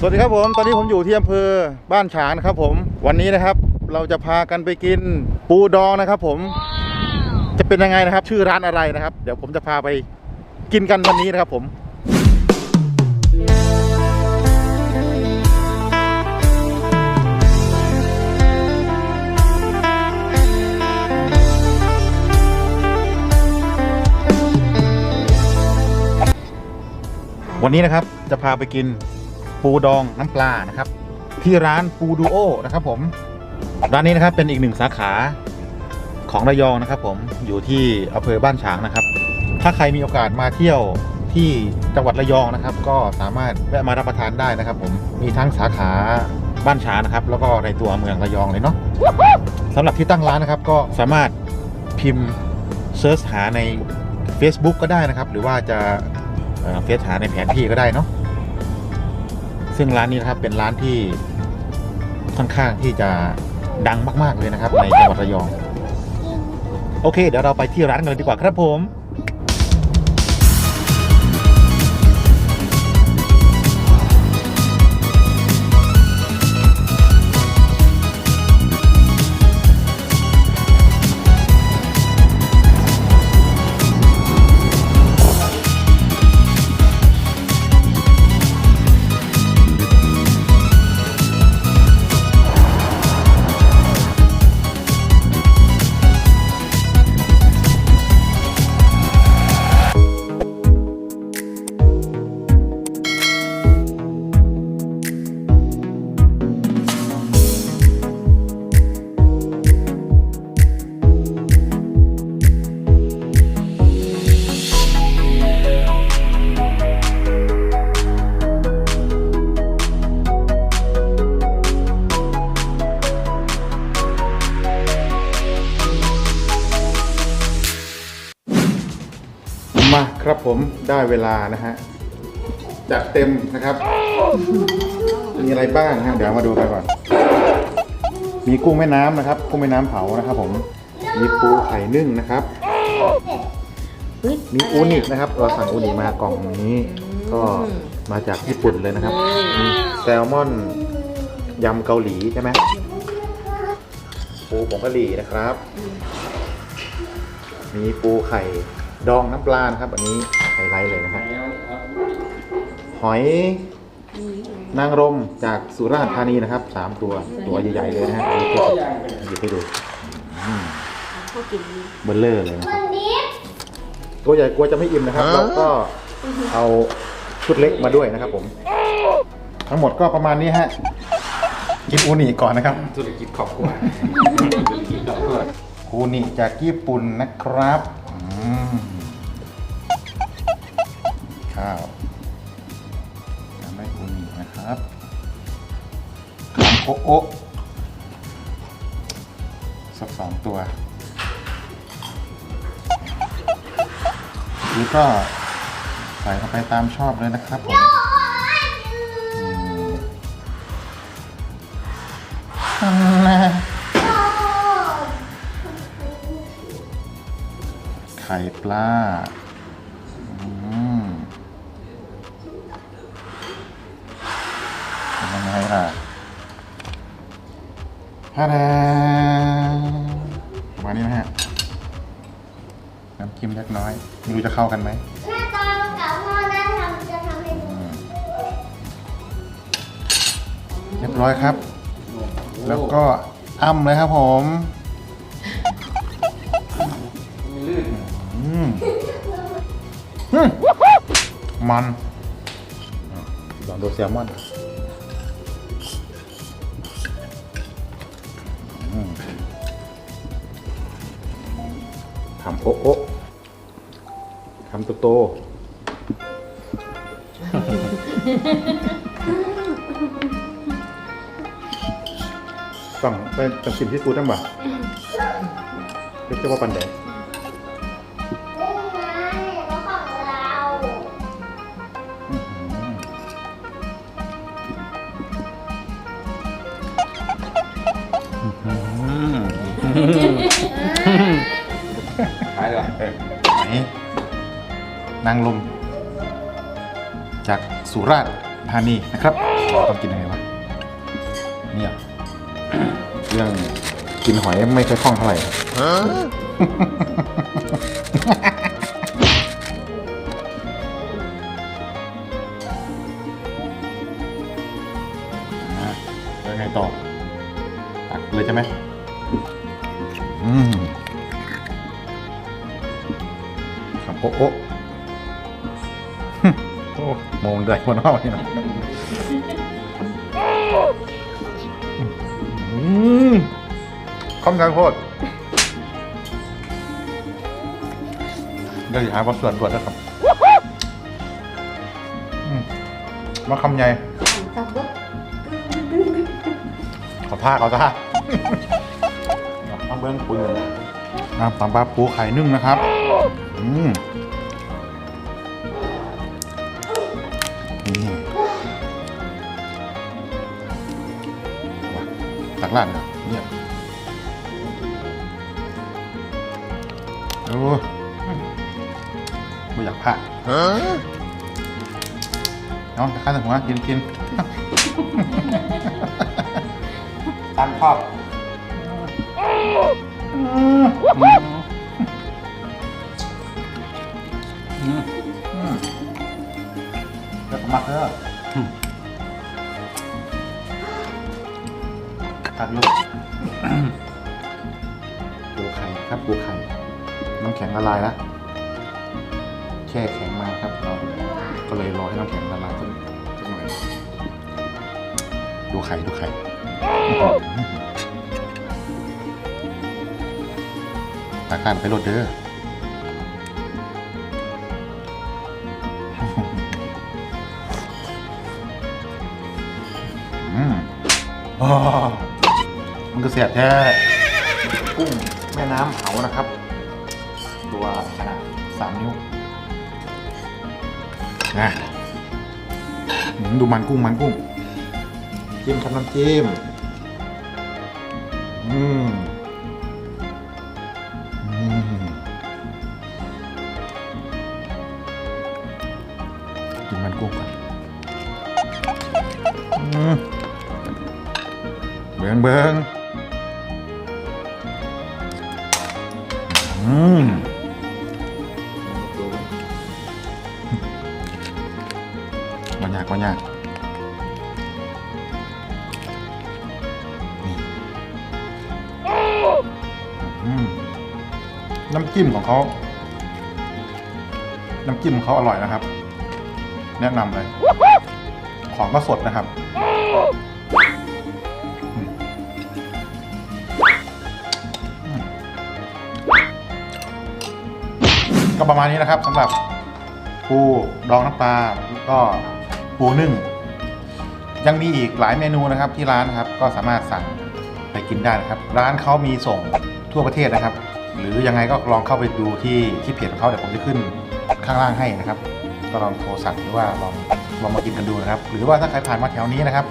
สวัสดีครับผมตอนนี้ผมอยู่ที่อำเภอบ้านฉางนะครับ ผมวันนี้นะครับเราจะพากันไปกินปูดองนะครับ ผมจะเป็นยังไงนะครับ ชื่อร้านอะไรนะครับ เดี๋ยวผมจะพาไปกินกันวันนี้นะครับ ผมวันนี้นะครับจะพาไปกิน ปูดองน้ำปลานะครับ ที่ร้านปูดูโอนะครับผมร้านนี้นะครับเป็นอีกหนึ่งสาขาของระยองนะครับ ผมอยู่ที่อำเภอบ้านฉางนะครับ ถ้าใครมีโอกาสมาเที่ยวที่จังหวัดระยองนะครับ ก็สามารถแวะมารับประทานได้นะครับ ผมมีทั้งสาขาบ้านฉางนะครับ แล้วก็ในตัวเมืองระยองเลยเนาะสำหรับที่ตั้งร้านนะครับ ก็สามารถพิมพ์เซิร์ชหาใน Facebook ก็ได้นะครับ หรือว่าจะเอ่อเฟซหาในแผนที่ก็ได้เนาะ ซึ่งร้านนี้นะครับเป็นร้านที่ค่อนข้างที่จะดังมาก ๆ เลยนะครับ ในจังหวัดระยอง โอเค เดี๋ยวเราไปที่ร้านกันเลยดีกว่าครับผม มาครับผมได้เวลานะฮะจัดเต็มนะครับ มีอะไรบ้างฮะเดี๋ยวมาดูกันก่อน มีกุ้งแม่น้ำนะครับกุ้งแม่น้ำเผานะครับ ผมมีปูไข่นึ่งนะครับ มีอูนินะครับ เราสั่งอูนิมากล่องนี้ ก็มาจากญี่ปุ่นเลยนะครับมีแซลมอนยำเกาหลีใช่ไหมปูผงกะหรี่นะครับ มีปูไข่ ดองน้ำปลานะครับ อันนี้ไฮไลท์เลยนะครับ หอยนางรมจากสุราษฎร์ธานีนะครับสามตัวตัวใหญ่ๆเลยนะฮะอันนี้ตัวหยิบให้ดูอืมเบลเลอร์เลยนะครับตัวใหญ่กลัวจะไม่อิ่มนะครับ เราก็เอาชุดเล็กมาด้วยนะครับ ผม ทั้งหมดก็ประมาณนี้ฮะกินอูนิก่อนนะครับธุรกิจครอบครัวธุรกิจครอบครัวอูนิจากญี่ปุ่นนะครับอืม ข้าวทำให้อูนินะครับขามโอโอะสักสองตัว แล้วก็ใส่เข้าไปตามชอบเลยนะครับผมไข่ปลาอืม เป็นยังไงล่ะฮาดาประมาณนี้นะฮะ น้ำจิ้มเล็กน้อยไม่รู้จะเข้ากันไหมแม่ตอนกับพ่อได้ทำจะทำให้ดูอืมเรียบร้อยครับ แล้วก็อ้ำเลยครับผมมีลื่นอืมอืมมันอะลองดูแซลมอน โอ๊ะโอ๊ะทำโตโตต้องไปจำสิมที่ฟูตั้งบ่าเรียกว่าปันแดงนี่ไงแล้วของ นางลม จากสุราษฎร์ธานีนะครับต้องกินยังไงวะเนี่ยเรื่องกินหอยไม่ค่อยคล่องเท่าไหร่อะแล้วไงต่อตักเลยใช่ไหมอืมครับโอ้โอ้โอ้โมงได้คนเอาเนี่ยอืมข้อมกันโคตรเดี๋ยวอย่าหาว่าส่วนตรวจนะครับอืมมาคำใหญ่ขอท่าขอท่าเอาเบิ้งปูหนึ่งน้ำปลาปลาปูไข่นึ่งนะครับ อืม ลาดนะเนี่ยโอ้ไม่อยากพลาดเอาตะข้าตะหัวกินกินตามชอบอืมอืมอืมเดี๋ยวผมมักเด้อ ตักลูกปูไข่ครับปูไข่น้ำแข็งละลายแล้วแช่แข็งมาครับเราก็เลยรอให้น้ำแข็งละลายสักสักหน่อยดูไข่ดูไข่ตาการไปรถเด้ออืมอ๋อ มันก็เสียบแท้กุ้งแม่น้ำเผานะครับ ตัวขนาดสามนิ้วนะดูมันกุ้งมันกุ้งจิ้มครับน้ำจิ้มอืมอืมกินมันกุ้งก่อนเบิงเบิง มมันยากมันยากนี่น้ำจิ้มของเขา น้ำจิ้มของเขาอร่อยนะครับ แนะนำเลย ของก็สดนะครับ ก็ประมาณนี้นะครับสำหรับปูดองน้ำปลาแล้วก็ปูนึ่ง ยังมีอีกหลายเมนูนะครับที่ร้านครับก็สามารถสั่งไปกินได้นะครับ ร้านเขามีส่งทั่วประเทศนะครับ หรือยังไงก็ลองเข้าไปดูที่ที่เพจของเขาเดี๋ยวผมจะขึ้นข้างล่างให้นะครับ ก็ลองโทรสั่งหรือว่าลองลองมากินกันดูนะครับ หรือว่าถ้าใครผ่านมาแถวนี้นะครับ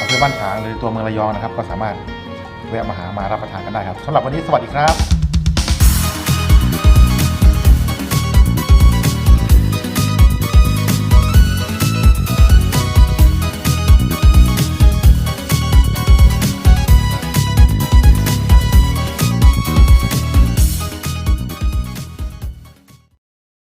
อำเภอบ้านฉางหรือตัวเมืองระยองนะครับ ก็สามารถแวะมาหามารับประทานกันได้ครับสำหรับวันนี้สวัสดีครับ